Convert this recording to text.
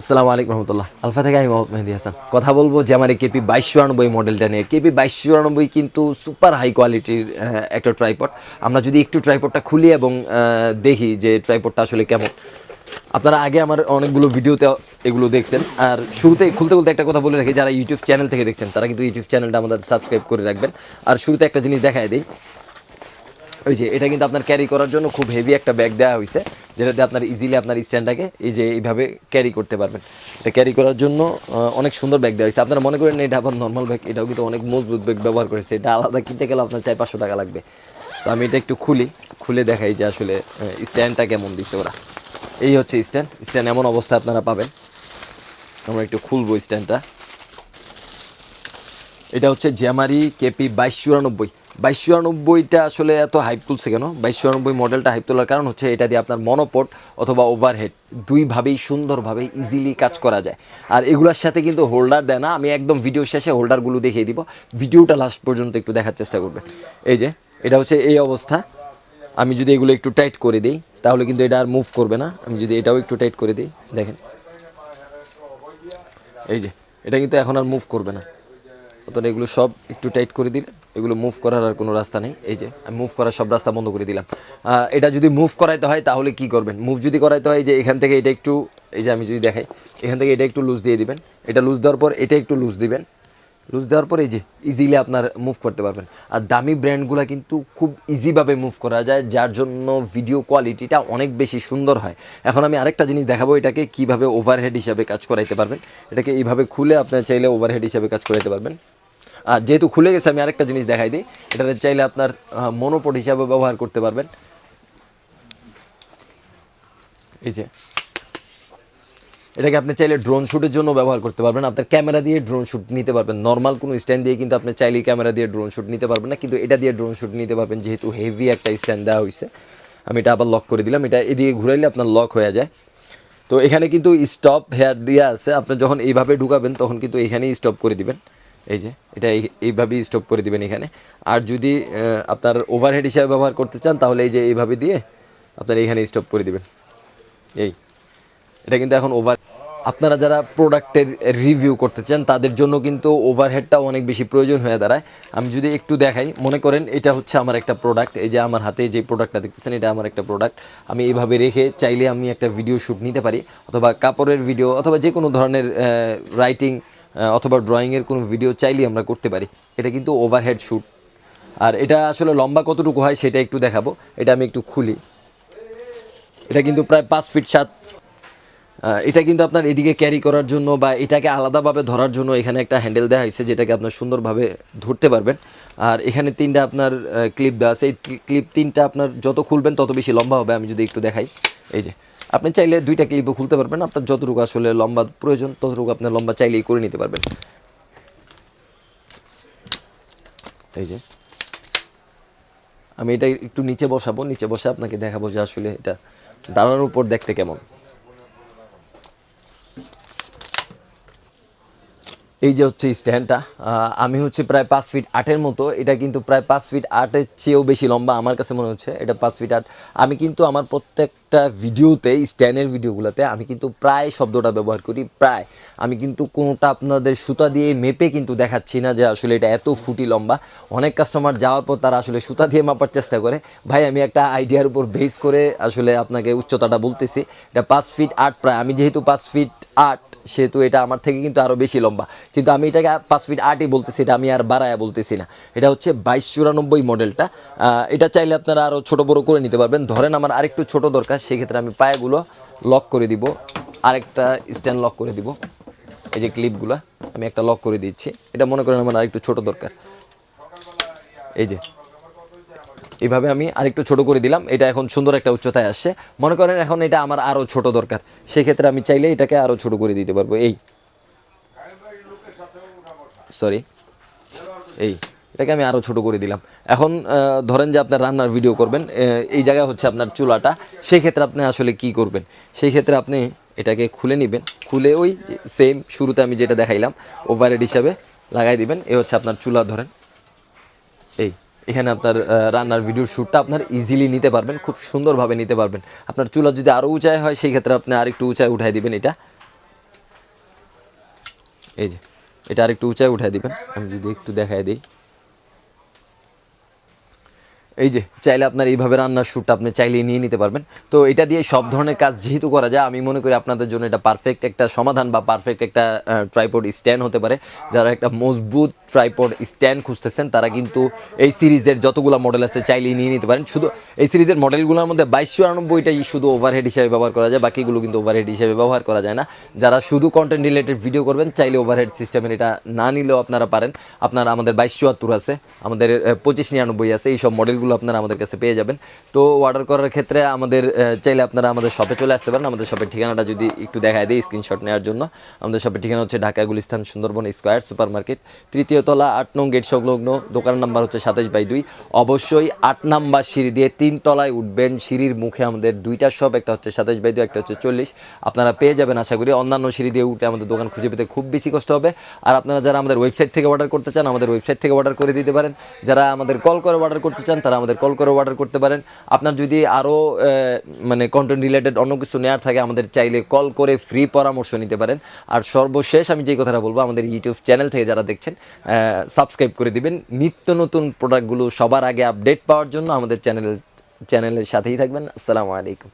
আসসালামু আলাইকুম রহমতুল্লাহ। আলফা থেকে আমি মোহাম্মদ মেহেদি হাসান। কথা বলব যে আমার এই কেপি বাইশ চুরানব্বই মডেলটা নিয়ে। কেপি বাইশ চুরানব্বই কিন্তু সুপার হাই কোয়ালিটির একটা ট্রাইপড। আমরা যদি একটু ট্রাইপডটা খুলি এবং দেখি যে ট্রাইপডটা আসলে কেমন। আপনারা আগে আমার অনেকগুলো ভিডিওতে এগুলো দেখছেন। আর শুরুতে, খুলতে খুলতে একটা কথা বলে রাখি, যারা ইউটিউব চ্যানেল থেকে দেখছেন, তারা কিন্তু ইউটিউব চ্যানেলটা আমাদের সাবস্ক্রাইব করে রাখবেন। আর শুরুতে একটা জিনিস দেখায় দিই। ওই যে, এটা কিন্তু আপনার ক্যারি করার জন্য খুব হেভি একটা ব্যাগ দেওয়া হয়েছে যেটাতে আপনার ইজিলি আপনার স্ট্যান্ডটাকে এই যে এইভাবে ক্যারি করতে পারবেন। এটা ক্যারি করার জন্য অনেক সুন্দর ব্যাগ দেওয়া হয়েছে। আপনারা মনে করেন এটা আবার নর্মাল ব্যাগ এটাও কিন্তু অনেক মজবুত ব্যাগ ব্যবহার করেছে। এটা আলাদা কিনতে গেলে আপনার চার পাঁচশো টাকা লাগবে। তো আমি এটা একটু খুলি, খুলে দেখাই যে আসলে স্ট্যান্ডটা কেমন দিচ্ছে ওরা। এই হচ্ছে স্ট্যান্ড স্ট্যান্ড এমন অবস্থা আপনারা পাবেন। আমরা একটু খুলবো স্ট্যান্ডটা এটা হচ্ছে জ্যামারি কেপি বাইশ চুরানব্বই। বাইশ চুরানব্বইটা আসলে এত হাইপ তুলছে কেন? বাইশ চুরানব্বই মডেলটা হাইপ তোলার কারণ হচ্ছে এটা দিয়ে আপনার মনোপট অথবা ওভারহেড দুইভাবেই সুন্দরভাবে ইজিলি কাজ করা যায়। আর এগুলোর সাথে কিন্তু হোল্ডার দেয় না। আমি একদম ভিডিও শেষে হোল্ডারগুলো দেখিয়ে দিব। ভিডিওটা লাস্ট পর্যন্ত একটু দেখার চেষ্টা করবেন। এই যে, এটা হচ্ছে এই অবস্থা। আমি যদি এগুলো একটু টাইট করে দিই, তাহলে কিন্তু এটা আর মুভ করবে না। আমি যদি এটাও একটু টাইট করে দিই, দেখেন। এই যে, এটা কিন্তু এখন আর মুভ করবে না। অতটা এগুলো সব একটু টাইট করে দিলে এগুলো মুভ করার আর কোনো রাস্তা নেই। এই যে, আমি মুভ করার সব রাস্তা বন্ধ করে দিলাম। এটা যদি মুভ করাইতে হয় তাহলে কি করবেন? মুভ যদি করাইতে হয় যে, এখান থেকে এটা একটু, এই যে আমি যদি দেখাই, এখান থেকে এটা একটু লুজ দিয়ে দিবেন। এটা লুজ দেওয়ার পর এটা একটু লুজ দিবেন। লুজ দেওয়ার পর এই যে ইজিলি আপনার মুভ করতে পারবেন। আর দামি ব্র্যান্ডগুলো কিন্তু খুব ইজিভাবে মুভ করা যায়, যার জন্য ভিডিও কোয়ালিটিটা অনেক বেশি সুন্দর হয়। এখন আমি আরেকটা জিনিস দেখাবো, এটাকে কীভাবে ওভারহেড হিসাবে কাজ করাইতে পারবেন। এটাকে এইভাবে খুলে আপনার চাইলে ওভারহেড হিসাবে কাজ করাইতে পারবেন। আর যেহেতু খুলে গেছে, আমি আরেকটা জিনিস দেখাই দিই। এটা চাইলে আপনার মনোপট হিসাবে ব্যবহার করতে পারবেন। এই যে। এটাকে আপনি চাইলে ড্রোন শ্যুটের জন্য ব্যবহার করতে পারবেন। আপনার ক্যামেরা দিয়ে ড্রোন শ্যুট নিতে পারবেন। নর্মাল কোনো স্ট্যান্ড দিয়ে কিন্তু আপনি চাইলেই ক্যামেরা দিয়ে ড্রোন শ্যুট নিতে পারবেন না, কিন্তু এটা দিয়ে ড্রোন শ্যুট নিতে পারবেন, যেহেতু হেভি একটা স্ট্যান্ড দেওয়া হয়েছে আমি এটা আবার লক করে দিলাম। এটা এদিকে ঘুরাইলে আপনার লক হয়ে যায়। তো এখানে কিন্তু স্টপ হেয়ার দেওয়া আছে। আপনি যখন এইভাবে ঢুকাবেন, তখন কিন্তু এখানেই স্টপ করে দিবেন। এই যে, এটা এই- এইভাবেই স্টপ করে দিবেন এখানে। আর যদি আপনার ওভারহেড হিসাবে ব্যবহার করতে চান, তাহলে এই যে এইভাবে দিয়ে আপনার এখানে স্টপ করে দিবেন। এই, এটা কিন্তু এখন ওভার আপনারা যারা প্রোডাক্টের রিভিউ করতে চান, তাদের জন্য কিন্তু ওভারহেডটাও অনেক বেশি প্রয়োজন হয়ে দাঁড়ায়। আমি যদি একটু দেখাই, মনে করেন এটা হচ্ছে আমার একটা প্রোডাক্ট এই যে আমার হাতে যে প্রোডাক্টটা দেখতেছেন, এটা আমার একটা প্রোডাক্ট আমি এইভাবে রেখে চাইলে আমি একটা ভিডিও শ্যুট নিতে পারি, অথবা কাপড়ের ভিডিও অথবা যে কোনো ধরনের রাইটিং অথবা ড্রয়িংয়ের কোনো ভিডিও চাইলেই আমরা করতে পারি। এটা কিন্তু ওভারহেড শ্যুট আর এটা আসলে লম্বা কতটুকু হয় সেটা একটু দেখাবো। এটা আমি একটু খুলি। এটা কিন্তু প্রায় পাঁচ ফিট সাত। এটা কিন্তু আপনার এদিকে ক্যারি করার জন্য বা এটাকে আলাদাভাবে ধরার জন্য এখানে একটা হ্যান্ডেল দেওয়া হয়েছে যেটাকে আপনার সুন্দরভাবে ধরতে পারবেন। আর এখানে তিনটা আপনার ক্লিপ দেওয়া আছে। এই ক্লিপ তিনটা আপনার যত খুলবেন তত বেশি লম্বা হবে। আমি যদি একটু দেখাই। এই যে। আপনি চাইলে দুইটা ক্লিপও খুলতে পারবেন। আপনার যতটুকু আসলে লম্বা প্রয়োজন, ততটুকু আপনার লম্বা চাইলেই করে নিতে পারবেন। এই যে। আমি এটা একটু নিচে বসাবো, নিচে বসে আপনাকে দেখাবো যে আসলে এটা দাঁড়ানোর উপর দেখতে কেমন। এই যে হচ্ছে স্ট্যান্ডটা আমি হচ্ছে প্রায় পাঁচ ফিট আটের মতো। এটা কিন্তু প্রায় পাঁচ ফিট আটের চেয়েও বেশি লম্বা আমার কাছে মনে হচ্ছে। এটা পাঁচ ফিট আট। আমি কিন্তু আমার প্রত্যেকটা ভিডিওতে স্ট্যান্ডের ভিডিওগুলোতে আমি কিন্তু প্রায় শব্দটা ব্যবহার করি, প্রায়। আমি কিন্তু কোনোটা আপনাদের সুতা দিয়ে মেপে কিন্তু দেখাচ্ছি না যে আসলে এটা এত ফুটি লম্বা। অনেক কাস্টমার যাওয়ার পর তারা আসলে সুতা দিয়ে মাপার চেষ্টা করে। ভাই, আমি একটা আইডিয়ার উপর বেস করে আসলে আপনাকে উচ্চতাটা বলতেছি। এটা পাঁচ ফিট আট প্রায়। আমি যেহেতু পাঁচ ফিট আট সেহেতু এটা আমার থেকে কিন্তু আরও বেশি লম্বা। কিন্তু আমি এটাকে পাঁচ ফিট আটই বলতেছি, এটা আমি আর বাড়ায় বলতেছি না। এটা হচ্ছে বাইশ চুরানব্বই মডেলটা এটা চাইলে আপনারা আরও ছোটো বড়ো করে নিতে পারবেন। ধরেন আমার আরেকটু ছোট দরকার, সেক্ষেত্রে আমি পায়েগুলো লক করে দিব। আরেকটা স্ট্যান্ড লক করে দিব। এই যে ক্লিপগুলো আমি একটা লক করে দিচ্ছি। এটা মনে করেন আমার আরেকটু ছোট দরকার। এই যে এইভাবে আমি আরেকটু ছোট করে দিলাম। এটা এখন সুন্দর একটা উচ্চতায় আসছে। মনে করেন এখন এটা আমার আরও ছোট দরকার। সেক্ষেত্রে আমি চাইলে এটাকে আরও ছোট করে দিতে পারব। এই। সরি এই। এটাকে আমি আরও ছোট করে দিলাম। এখন ধরেন যে আপনার রান্নার ভিডিও করবেন এই জায়গায় হচ্ছে আপনার চুলাটা। সেই ক্ষেত্রে আপনি আসলে কি করবেন? সেই ক্ষেত্রে আপনি এটাকে খুলে নেবেন। খুলে ওই সেম শুরুতে আমি যেটা দেখাইলাম ওভারহেড হিসাবে লাগাই দিবেন। এ হচ্ছে আপনার চুলা, ধরেন। এই। এখানে আপনার রান্নার ভিডিওর শ্যুটটা আপনার ইজিলি নিতে পারবেন, খুব সুন্দরভাবে নিতে পারবেন। আপনার চুলা যদি আরও উঁচায় হয়, সেই ক্ষেত্রে আপনি আরেকটু উঁচায় উঠাই দিবেন এটা। এই যে, এটা আরেকটু উঁচায় উঠাই দিবেন। আমি যদি একটু দেখাই দিই। এই যে, চাইলে আপনার এইভাবে রান্নার শ্যুটটা আপনি চাইলেই নিয়ে নিতে পারবেন। তো এটা দিয়ে সব ধরনের কাজ যেহেতু করা যায়, আমি মনে করি আপনাদের জন্য এটা পারফেক্ট একটা সমাধান বা পারফেক্ট একটা ট্রাইপড স্ট্যান্ড হতে পারে। যারা একটা মজবুত ট্রাইপড স্ট্যান্ড খুঁজতেছেন, তারা কিন্তু এই সিরিজের যতগুলো মডেল আছে চাইলেই নিয়ে নিতে পারেন। শুধু এই সিরিজের মডেলগুলোর মধ্যে বাইশশো আটানব্বইটাই শুধু ওভারহেড হিসেবে ব্যবহার করা যায়, বাকিগুলো কিন্তু ওভারহেড হিসেবে ব্যবহার করা যায় না। যারা শুধু কন্টেন্ট রিলেটেড ভিডিও করবেন, চাইলে ওভারহেড সিস্টেমের এটা না নিলেও আপনারা পারেন। আপনারা আমাদের বাইশ চুয়াত্তর আছে, আমাদের পঁচিশ নিরানব্বই আছে এই সব মডেলগুলো আপনারা আমাদের কাছে পেয়ে যাবেন। তো অর্ডার করার ক্ষেত্রে আমাদের চাইলে আপনারা আমাদের শপে চলে আসতে পারেন। আমাদের শপের ঠিকানাটা যদি একটু দেখায় দিই স্ক্রিনশট নেওয়ার জন্য। আমাদের শপের ঠিকানা হচ্ছে Dhaka Gulistan Sundarban square super market তৃতীয় তলা আট নং গেট সংলগ্ন দোকানের নাম্বার হচ্ছে সাতাশ বাই দুই। অবশ্যই আট নাম্বার সিঁড়ি দিয়ে তিন তলায় উঠবেন। সিঁড়ির মুখে আমাদের দুইটা শপ একটা হচ্ছে সাতাশ বাই দুই, একটা হচ্ছে চল্লিশ। আপনারা পেয়ে যাবেন আশা করি। অন্যান্য সিঁড়ি দিয়ে উঠে আমাদের দোকান খুঁজে পেতে খুব বেশি কষ্ট হবে। আর আপনারা যারা আমাদের ওয়েবসাইট থেকে অর্ডার করতে চান, আমাদের ওয়েবসাইট থেকে অর্ডার করে দিতে পারেন। যারা আমাদের কল করে অর্ডার করতে চান, তারা আমাদের কল করে অর্ডার করতে পারেন। আপনার যদি আরও মানে কন্টেন্ট রিলেটেড অন্য কিছু নেওয়ার থাকে, আমাদের চাইলে কল করে ফ্রি পরামর্শ নিতে পারেন। আর সর্বশেষ আমি যে কথাটা বলব, আমাদের ইউটিউব চ্যানেল থেকে যারা দেখছেন সাবস্ক্রাইব করে দিবেন। নিত্য নতুন প্রোডাক্টগুলো সবার আগে আপডেট পাওয়ার জন্য আমাদের চ্যানেল চ্যানেলের সাথেই থাকবেন। আসসালামু আলাইকুম।